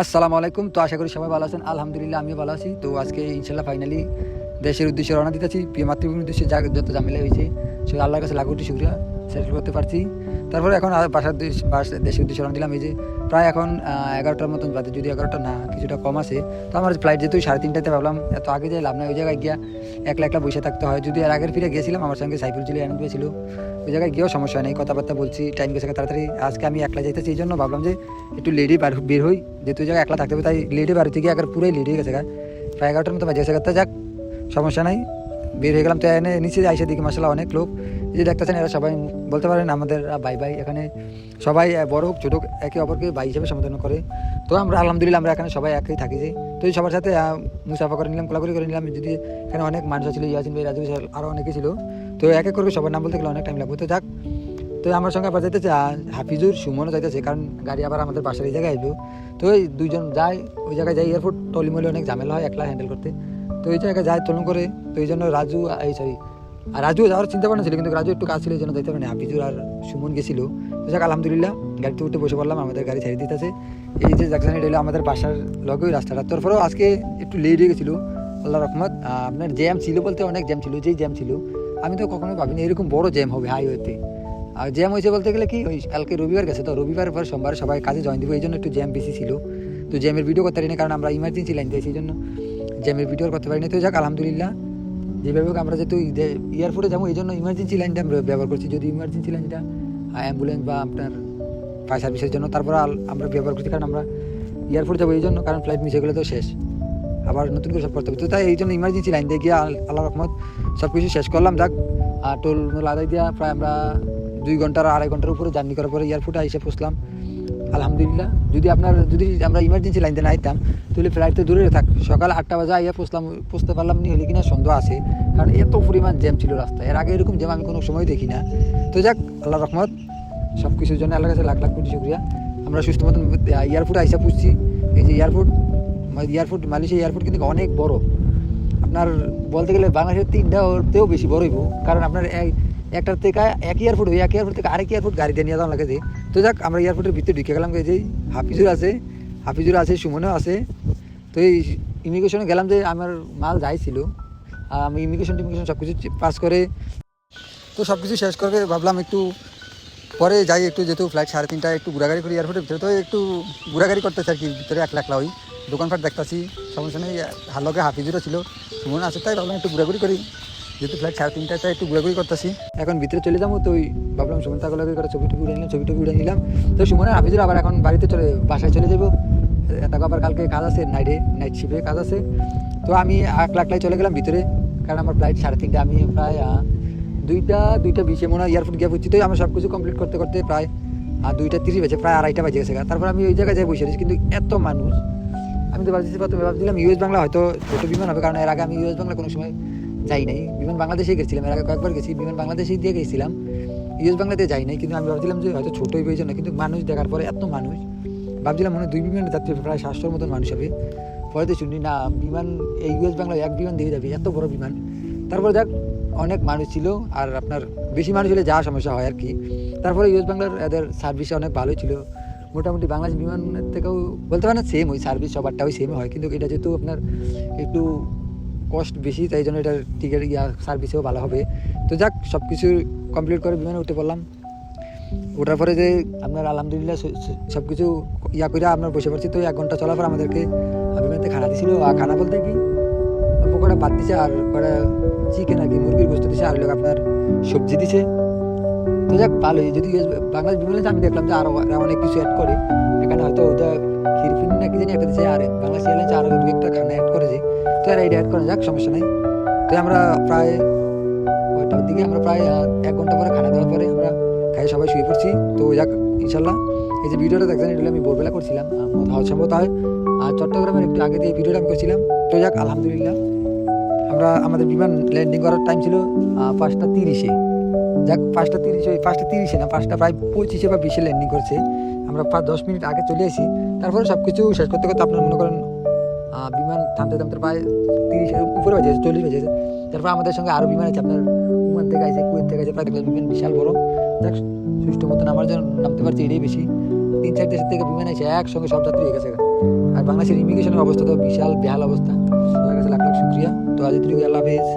আসসালামু আলাইকুম। তো আশা করি সবাই ভালো আছেন। আলহামদুলিল্লাহ, আমিও ভালো আছি। তো আজকে ইনশাল্লাহ ফাইনালি দেশের উদ্দেশ্যে রওনা দিতেছি মাতৃভূমির উদ্দেশ্যে যা যত ঝামেলা হয়েছে সে আল্লাহর কাছে লাগুটি শুক্রিয়া। সেটেল করতে পারছি। তারপরে এখন বাসার দেশ- উদ্দেশ্যে রওনা দিলাম। এই যে প্রায় এখন এগারোটার মতন বাজে, যদি এগারোটা না, কিছুটা কম আছে। তো আমার ফ্লাইট যেহেতু সাড়ে তিনটাতে ভাবলাম, এত আগে যাই লাভ নাই ওই জায়গায় গিয়া একলা একলা বসে থাকতে হয়। যদি আর আগের ফিরে গিয়েছিলাম আমার সঙ্গে সাইফুল চিলি আনন্দ ছিল, ওই জায়গায় গিয়েও সমস্যা নেই। কথাবার্তা বলছি টাইম গেছে তাড়াতাড়ি আজকে আমি একলা যাইতেছি, এই জন্য ভাবলাম যে একটু লেডি বার বের হই। যেহেতু ওই জায়গায় একলা থাকতে হবে, তাই লেডি বার হতে গিয়ে একবার পুরাই লেডি হয়ে গেছে। প্রায় এগারোটার মতো বাজে গেছে যাক, সমস্যা নাই। বের হয়ে গেলাম। তো এনে নিচে আইসে দিকে মাসালা অনেক লোক। যে দেখতেছেন, এরা সবাই বলতে পারেন আমাদের ভাই ভাই, এখানে সবাই বড় হোক, ছোট একে অপরকে ভাই হিসেবে সম্বোধন করে। তো আমরা আলহামদুলিল্লাহ আমরা এখানে সবাই একই থাকি যে। তো সবার সাথে মুসাফা করে নিলাম, কোলাকুলি করে নিলাম। যদি এখানে অনেক মানুষ ছিল ইয়াসিন ভাই, রাজু আরও অনেকে ছিল। তো এক এক করে সবার নাম বলতে গেলে অনেক টাইম লাগবে। তো যাক, তো আমার সঙ্গে আবার যাইতেছে হাফিজুর, সুমনও যাইতেছে, কারণ গাড়ি আবার আমাদের বাসার এই জায়গায় আসবে তো ওই দুইজন যায়, ওই জায়গায় যাই এয়ারপোর্ট, টলিমলে অনেক ঝামেলা হয়, একলা হ্যান্ডেল করতে। তো ওই জায়গায় যায় তলুন করে তো এই জন্য রাজু, এই সরি আর রাজু যাওয়ার চিন্তা ভাবনা ছিল, কিন্তু রাজু একটু কাজ ছিল এই জন্য যাইতে পারেনি হাফিজুর আর সুমন গেছিল। তো যাক, আলহামদুলিল্লাহ, গাড়িতে উঠে বসে পড়লাম, আমাদের গাড়ি ছেড়ে দিতেছে। এই যে জাকসানি এটা আমাদের বাসার লগেই রাস্তাটা তারপরেও আজকে একটু লেট হয়ে গেছিল আল্লাহ রহমত। আপনার জ্যাম ছিল বলতে অনেক জ্যাম ছিল, যেই জ্যাম ছিল, আমি তো কখনোই ভাবিনি এরকম বড় জ্যাম হবে হাইওয়েতে আর জ্যাম হয়েছে বলতে গেলে কি, ওই কালকে রবিবার গেছে, তো রবিবার পর সোমবার সবাই কাজে জয়েন দিব, এই জন্য একটু জ্যাম বেশি ছিল। তো জ্যামের ভিডিও করতে পারিনি, কারণ আমরা ইমার্জেন্সি লাইন দিয়েছি, এই জন্য জ্যামের ভিডিও করতে পারিনি। তো যাক, আলহামদুলিল্লাহ যেভাবে আমরা যেহেতু এয়ারপোর্টে যাব, এই জন্য ইমার্জেন্সি লাইনটা আমরা ব্যবহার করছি। যদি ইমার্জেন্সি লাইনটা অ্যাম্বুলেন্স বা আপনার ফায়ার সার্ভিসের জন্য, তারপর আমরা ব্যবহার করছি, কারণ আমরা এয়ারপোর্ট যাব, এই জন্য, কারণ ফ্লাইট মিস হয়ে গেলে তো শেষ। আবার নতুন করে সব করতে হবে। তো তাই এই জন্য ইমার্জেন্সি লাইন দিয়ে গিয়ে আল- আল্লাহ রহমত সব কিছু শেষ করলাম। যাক আর টোল আদায় দিয়া প্রায় আমরা দুই ঘণ্টার আড়াই ঘণ্টার উপরে জার্নি করার পরে এয়ারপোর্টে এসে পৌঁছলাম। আলহামদুলিল্লাহ, যদি আপনার, যদি আমরা ইমার্জেন্সি লাইন দিয়ে না আইতাম, তাহলে ফ্লাইট তো দূরে থাক। সকাল আটটা বাজে আইয়া পৌঁছলাম, পৌঁছতে পারলাম নি, হলে কিনা সন্দেহ আছে। কারণ এত পরিমাণ জ্যাম ছিল রাস্তায়। এর আগে এরকম জ্যাম আমি কোনো সময় দেখি না। তো যাক আল্লাহ রহমত সব কিছুর জন্য আল্লাহ কাছে লাখ লাখ কোটি শুক্রিয়া। আমরা সুস্থ মতন এয়ারপোর্টে আইসা পুষছি এই যে এয়ারপোর্ট এয়ারপোর্ট মালয়েশিয়া এয়ারপোর্ট কিন্তু অনেক বড়। আপনার বলতে গেলে বাংলাদেশের তিনটাতেও বেশি বড় হইব। কারণ আপনার এক- একটার থেকে এক এয়ারপোর্ট হই এক এয়ারপোর্ট থেকে আরেক এয়ারপোর্ট গাড়ি দিয়ে নিয়ে যাওয়া লাগে যে। তো যাক, আমরা এয়ারপোর্টের ভিতরে ঢুকে গেলাম যে হাফিজুর আছে হাফিজুর আছে, সুমনও আছে। তো এই ইমিগ্রেশনে গেলাম যে আমার মাল যাইছিল আর আমি ইমিগ্রেশন টিমিগ্রেশন সব কিছু পাস করে তো সব কিছু শেষ করে ভাবলাম একটু পরে যাই, একটু যেহেতু ফ্লাইট সাড়ে তিনটায় একটু ঘোরাঘুরি করি এয়ারপোর্টের ভিতরে। তো একটু ঘোরাঘুরি করতেছে আর কি, ভিতরে একলা একলা ওই দোকানপাট দেখতেছি। সমস্যা নেই হালকে হাফিজুরও ছিল। সুমন আছে তাই ভাবলাম একটু ঘোরাঘুরি করি। যেহেতু ফ্লাইট সাড়ে তিনটায়, তাই একটু ঘোরাঘুরি করতেছি। এখন ভিতরে চলে যাব তো ওই ভাবলাম সুমন তাকে লাগে করে ছবি টবি উড়ে নিলাম, ছবি টবি উড়ে নিলাম। তো সুমনের হাফিজুর আবার এখন বাড়িতে চলে, বাসায় চলে যাব। তাকে আবার কালকে কাজ আছে নাইটে নাইট শিফে কাজ আছে। তো আমি একলা একলাই চলে গেলাম ভিতরে। কারণ আমার ফ্লাইট সাড়ে তিনটা, আমি প্রায় দুইটা দুইটা বিশে মনে হয় এয়ারপোর্ট গিয়ে পড়ছি তো আমার সব কিছু কমপ্লিট করতে করতে প্রায় আর দুইটা তিরিশ বেজে, প্রায় আড়াইটা বাজে গেছে তারপর আমি ওই জায়গায় যাই বসে কিন্তু এত মানুষ আমি তো ভাবছি প্রথমে ভাবছিলাম ইউএস বাংলা হয়তো ছোটো বিমান হবে, কারণ এর আগে আমি ইউএস বাংলা কোনো সময় যাই নাই। বিমান বাংলাদেশেই গেছিলাম, এর আগে কয়েকবার গেছি, বিমান বাংলাদেশেই দিয়ে গেছিলাম। ইউএস বাংলাতে যাই নাই, কিন্তু আমি ভাবছিলাম যে হয়তো ছোটোই প্রয়োজন না, কিন্তু মানুষ দেখার পরে এত মানুষ। ভাবছিলাম মনে দুই বিমানে যাত্রী প্রায় সাতশোর মতন মানুষ হবে। পরে তো শুনি, না, বিমান, এই ইউএস বাংলা এক বিমান দিয়ে যাবে, এত বড় বিমান। তারপরে দেখ, অনেক মানুষ ছিল, আর আপনার বেশি মানুষ হলে যা সমস্যা হয় আর কি। তারপরে ইউএস বাংলার এদের সার্ভিস অনেক ভালোই ছিল। মোটামুটি বাংলাদেশ বিমানের থেকেও বলতে পারেন সেম ওই সার্ভিস সবারটা ওই সেম হয়, কিন্তু এটা যেহেতু আপনার একটু কস্ট বেশি, তাই জন্য এটার টিকিট ইয়া সার্ভিসেও ভালো হবে। তো যাক সব কিছু কমপ্লিট করে বিমানে উঠে পড়লাম। ওঠার পরে যে আপনার আলহামদুলিল্লাহ সব কিছু ইয়া করে আপনার বসে পড়ছি, তো এক ঘণ্টা চলার পর আমাদেরকে বিমানতে খানা দিছিল। আর খানা বলতে কি কটা ভাত দিছে আর কটা চিকেন আর কি, মুরগির গোস্ত দিছে। আর লোক আপনার সবজি দিছে। তো যাক, ভালোই। যদি বাংলাদেশ বিমানে আমি দেখলাম যে আরও আরও অনেক কিছু অ্যাড করে। এখানে হয়তো ওটা খিরফিন না কি জানি একটা দিছে, আর বাংলাদেশ এয়ারলাইন্স আরও দু একটা খানা অ্যাড করেছে। তো এরা এটা অ্যাড করে যাক, সমস্যা নাই। তো আমরা প্রায় ওইটার দিকে আমরা প্রায় এক ঘণ্টা পরে খানা দেওয়ার পরে আমরা খাই সবাই শুয়ে পড়ছি। তো যাক ইনশাল্লাহ এই যে ভিডিওটা দেখছেন এটা আমি ভোরবেলা করছিলাম হয়তো সম্ভবত হয় আর চট্টগ্রামের একটু আগে দিয়ে ভিডিওটা আমি করছিলাম। তো যাক, আলহামদুলিল্লাহ। আমরা আমাদের বিমান ল্যান্ডিং করার টাইম ছিল পাঁচটা তিরিশে। যাক, পাঁচটা তিরিশে ওই পাঁচটা তিরিশে না, পাঁচটা প্রায় পঁচিশে বা বিশে ল্যান্ডিং করছে। আমরা পাঁচ দশ মিনিট আগে চলে এসেছি। তারপরে সব কিছু শেষ করতে করতে আপনার মনে করেন বিমান থামতে থামতে প্রায় তিরিশের উপরে বাজে চল্লিশ বাজে তারপর আমাদের সঙ্গে আরও বিমান আছে, আপনার ওমান থেকে আছে, কুয়েত থেকে আছে, প্রায় বিমান বিশাল বড়। যাক, সুষ্ঠু মতন আমার জন্য নামতে পারছি এটাই বেশি। তিন চার দেশের থেকে বিমান এসে একসঙ্গে সব যাত্রী হয়ে গেছে। আর বাংলাদেশের ইমিগ্রেশনের অবস্থা তো বিশাল বেহাল অবস্থা। তোমার কাছে লাখ লাখ শুক্রিয়া। তো আজ আল্লাহ হাফেজ।